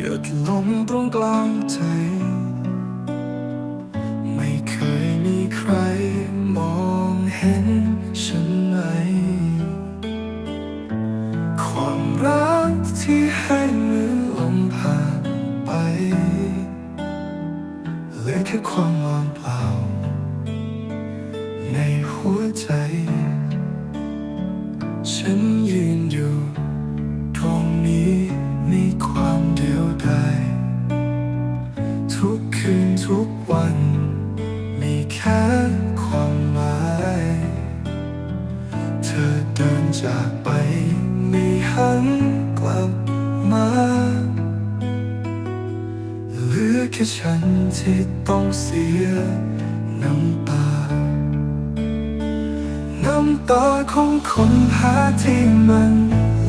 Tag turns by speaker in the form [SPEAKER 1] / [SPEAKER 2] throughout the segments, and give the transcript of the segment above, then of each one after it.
[SPEAKER 1] หยดลงตรงกลางใจ ไม่เคยมีใครมองเห็นฉันไหมความรักที่ให้เหมือนลมผ่านไปเหลือแค่ความว่างเปล่า ในหัวใจ ฉันยืนอยู่ ทุกคืนทุกวัน มีแค่ความหมาย เธอเดินจากไปไม่หันกลับมาเหลือแค่ฉันที่ต้องเสียน้ำตา น้ำตาของคนหาที่มัน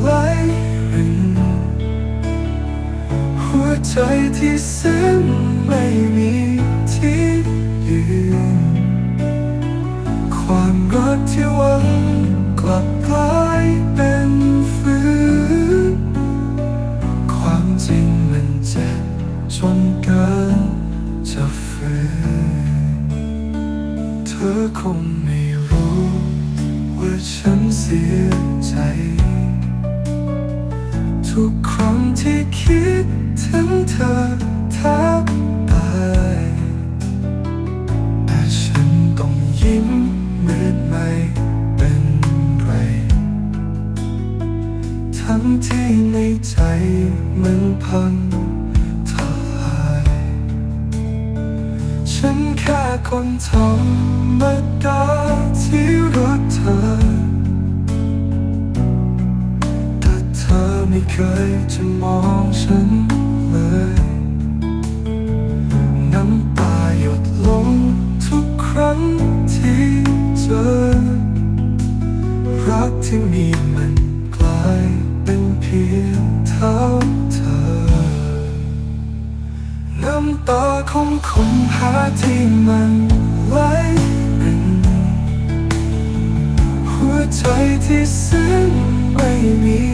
[SPEAKER 1] ไหลรินหัวใจที่ซึ้ง ไม่มีที่ยืนความรักที่หวังกลับกลายเป็นฝืนความจริงมันเจ็บจนเกินจะฝืนเธอคงไม่รู้ว่าฉันเสียใจ ทุกครั้งที่คิดถึงเธอ ใจมันพังทลายฉันแค่คนธรรมดาที่รักเธอ แต่เธอไม่เคยจะมองฉันเลยน้ำตาหยดลงทุกครั้งที่เจอ รักที่มี ท่าเธอ น้ำตาของคนหาที่มันไหลรินหัวใจที่ซึ้งไม่มี